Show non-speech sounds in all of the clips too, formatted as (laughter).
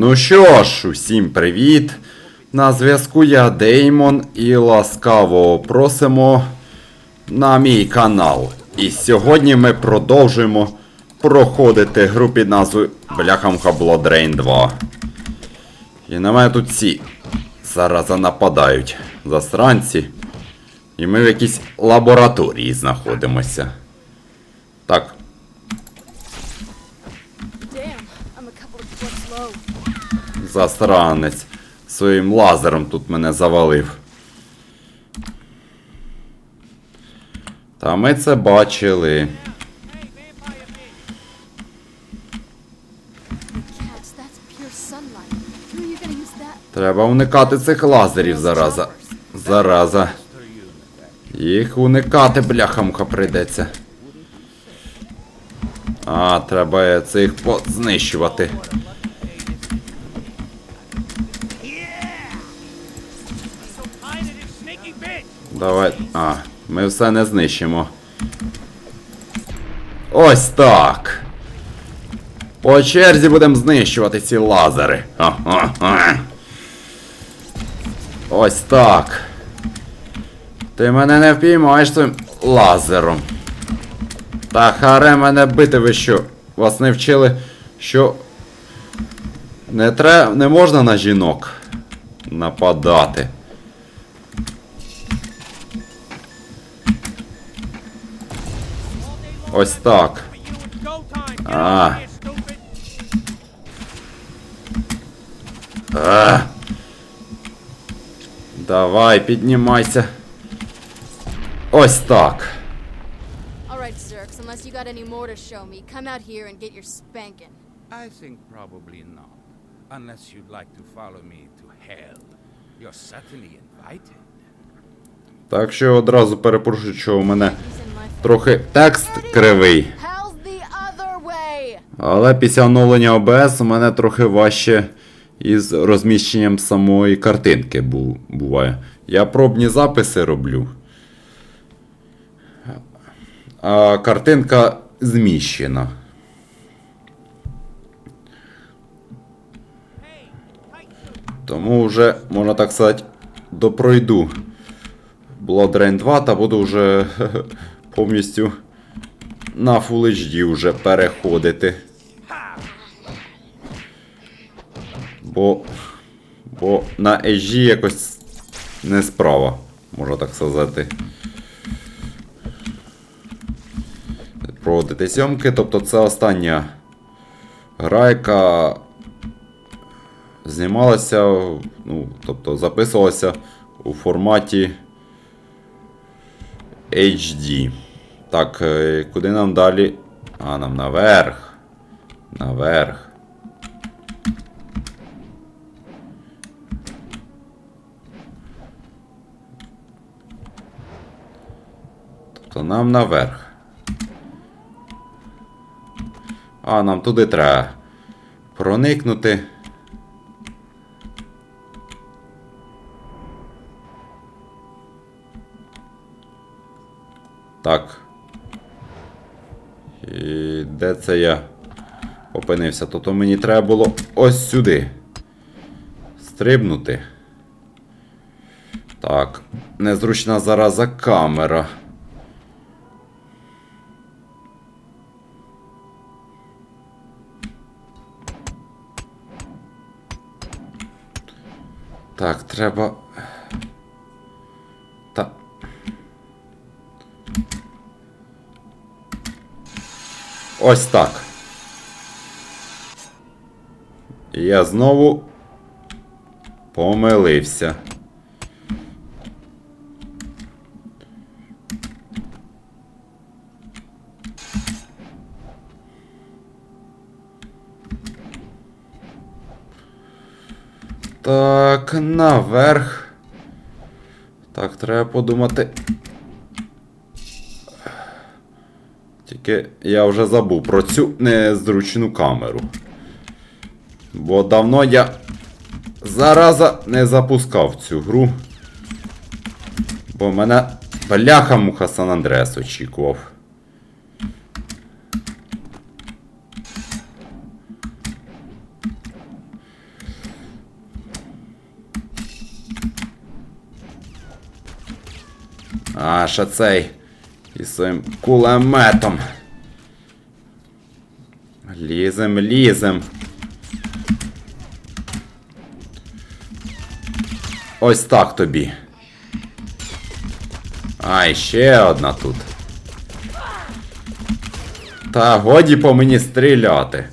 Ну що ж, усім привіт! На зв'язку я Деймон і ласкаво просимо на мій канал. І сьогодні ми продовжуємо проходити гру під назвою Бляхамка Blood 2. І на мене тут всі зараза нападають засранці. І ми в якійсь лабораторії знаходимося. Так, Damn, I'm a couple of. Засранець. Своїм лазером тут мене завалив. Та ми це бачили. Треба уникати цих лазерів, зараза. Зараза. Їх уникати, бляхамка, прийдеться. А, треба цих знищувати. Давай. А, ми все не знищимо. Ось так. По черзі будемо знищувати ці лазери. Ось так. Ти мене не впіймаєш своїм лазером. Та харе мене бити ви що? Вас не вчили, що не тре... не можна на жінок нападати. Ось так. А. А. Давай, піднімайся. Ось так. Alright, Zerks, unless you got any more to show me, come out here and get your spanking. I think probably not. Unless you'd like to follow me to hell. You're certainly invited. Так що одразу перепрошую, що у мене трохи текст кривий. Але після оновлення OBS у мене трохи важче із розміщенням самої картинки бу- буває. Я пробні записи роблю. А картинка зміщена. Тому вже, можна так сказати, допройду Blood Rain 2 та буду вже (laughs) повністю на Full HD вже переходити. Бо. Бо на HD якось не справа, можна так сказати. Проводити зйомки, тобто це остання гра, яка знімалася, ну, тобто записувалася у форматі HD. Так, е, куди нам далі? А, нам наверх. Наверх. Тобто нам наверх. А, нам туди треба проникнути. Це я опинився? Тобто мені треба було ось сюди. Стрибнути. Так. Незручна зараза камера. Так, треба. Ось так. Я знову помилився. Так, наверх. Так, треба подумати. Тільки я вже забув про цю незручну камеру. Бо давно я зараза не запускав цю гру. Бо мене бляха муха Сан Андрес очікував. А, ще цей. Із своїм кулеметом. Лізем, лізем. Ось так тобі. А, і ще одна тут. Та годі по мені стріляти.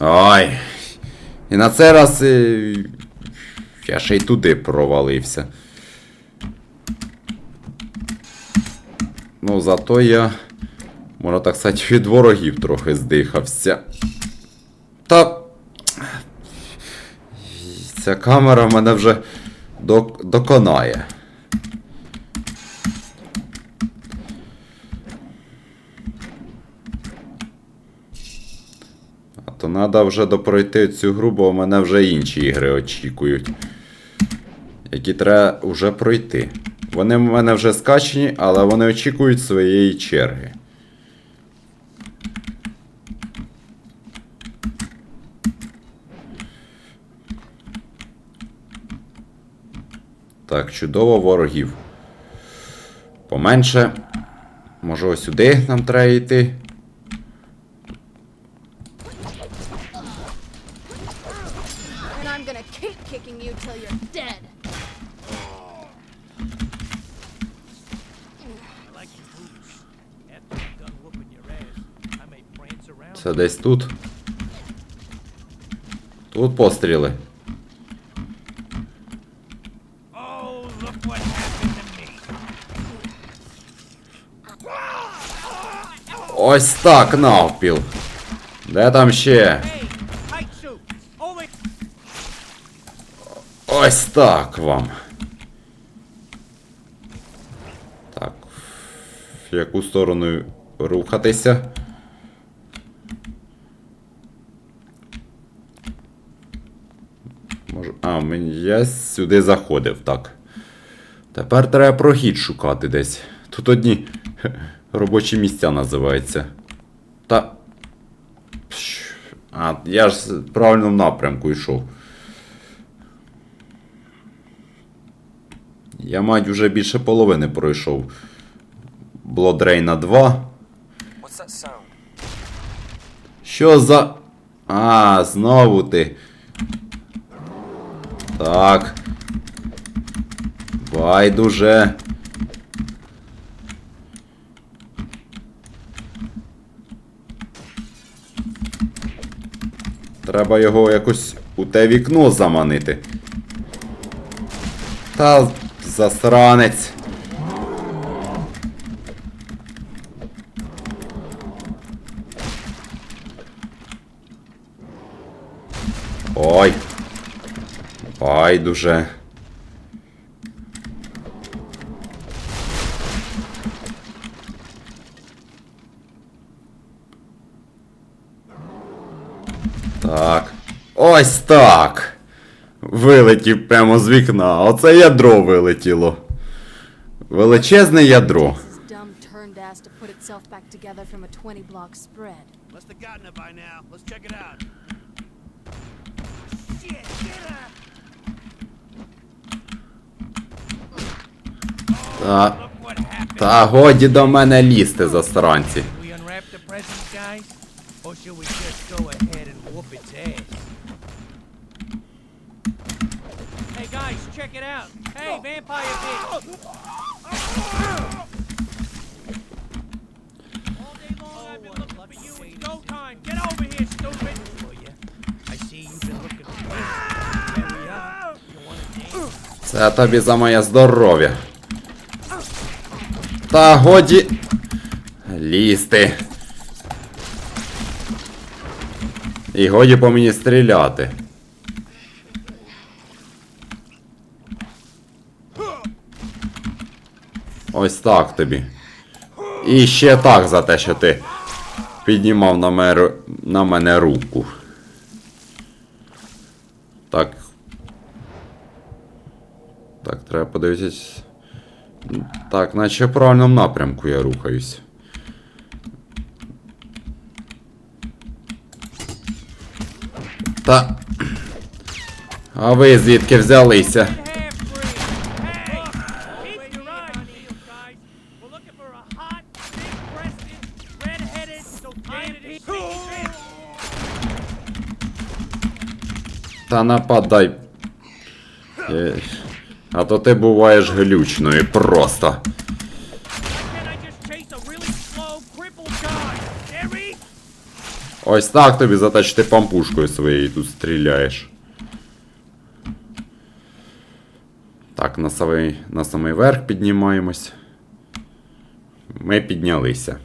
Ой. І на цей раз е, я ще й туди провалився. Ну, зато я, можна так сказати, від ворогів трохи здихався. Та. Ця камера мене вже док- доконає. А то треба вже допройти цю гру, бо мене вже інші ігри очікують. Які треба вже пройти. Вони в мене вже скачені, але вони очікують своєї черги. Так, чудово ворогів. Поменше. Може ось сюди нам треба йти. And I'm gonna keep kicking you till you're dead. Це десь тут. Тут постріли. Ось так навпіл. Де там ще? Ось так вам. Так. В яку сторону рухатися? Може. А, мені я сюди заходив, так. Тепер треба прохід шукати десь. Тут одні (laughs) робочі місця називаються. Та. А, я ж в правильному напрямку йшов. Я мать уже більше половини пройшов. Блодрейна 2. What's that? Що за. А, знову ти. Так. Байдуже. Треба його якось у те вікно заманити. Та засранець. Ой. Байдуже. Так. Ось так. Вилетів прямо з вікна. Оце ядро вилетіло. Величезне ядро. This dumb turned ass to put itself back together from a 20 block spread. must have gotten it by now. Let's check it out. Shit, get her! Та, та годі до мене лізти, засранці. Це тобі за моє здоров'я. Та годі. Лізти. І годі по мені стріляти. Ось так тобі. І ще так за те, що ти піднімав на, меру, на мене руку. Так. Так, треба подивитись. Так, наче в правильному напрямку я рухаюсь. Та. А ви звідки взялися? Та нападай. Е, А то ти буваєш глючною просто. Ось так тобі за те, що ти пампушкою своєю тут стріляєш. Так, на самий, на самий верх піднімаємось. Ми піднялися.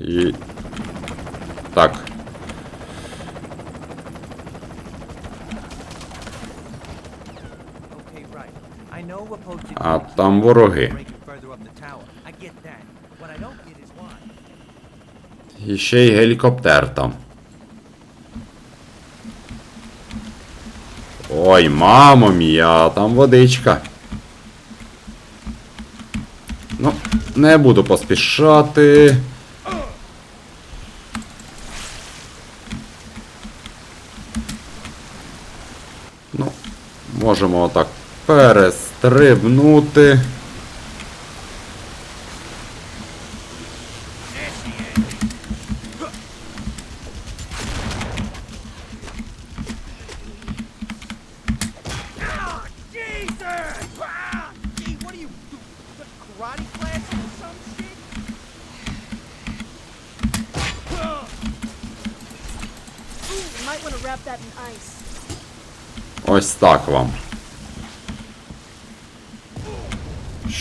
І. Так. Okay, right. I know we're posted. А там вороги. breaking further up the tower. I get that. What I don't get is why. І ще й гелікоптер там. Ой, мамо мія, там водичка. Ну, не буду поспішати. Ну, можемо отак перестрибнути. Ah! Ah! Ice. Ось так вам.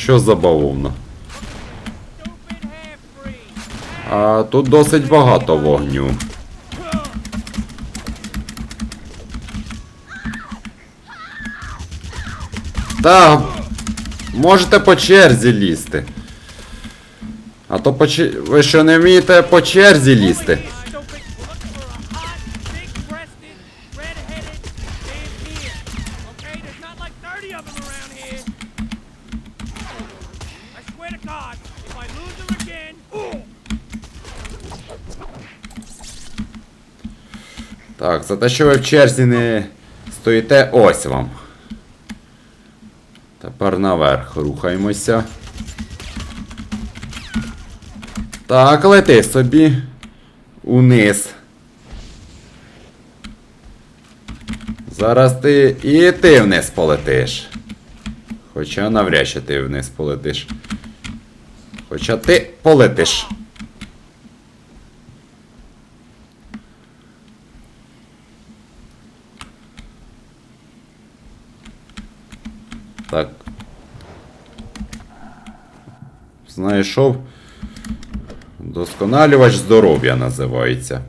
Що за? А тут досить багато вогню. Та можете по черзі лізти. А то по ви що не вмієте по черзі лізти? Так, за те, що ви в черзі не стоїте, ось вам. Тепер наверх рухаємося. Так, лети собі. Униз. Зараз ти і ти вниз полетиш. Хоча навряд чи ти вниз полетиш. Хоча ти полетиш. Так. Знайшов. Досконалювач здоров'я називається.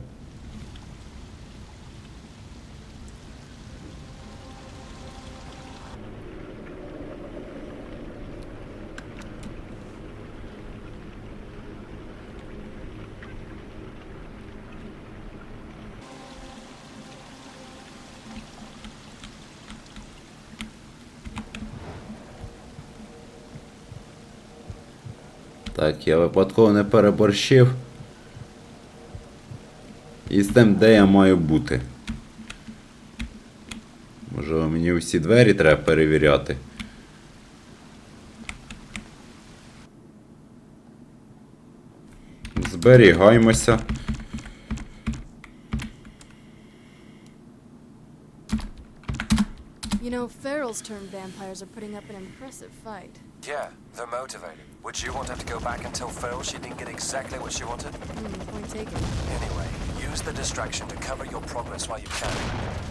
Так, я випадково не переборщив. І з тим, де я маю бути. Може мені усі двері треба перевіряти. Зберігаймося. You know, Feral's turned vampires are putting up an impressive fight. Yeah, they're motivated. Would you want to have to go back and tell Feral she didn't get exactly what she wanted? Hmm, point taken. Anyway, use the distraction to cover your progress while you can.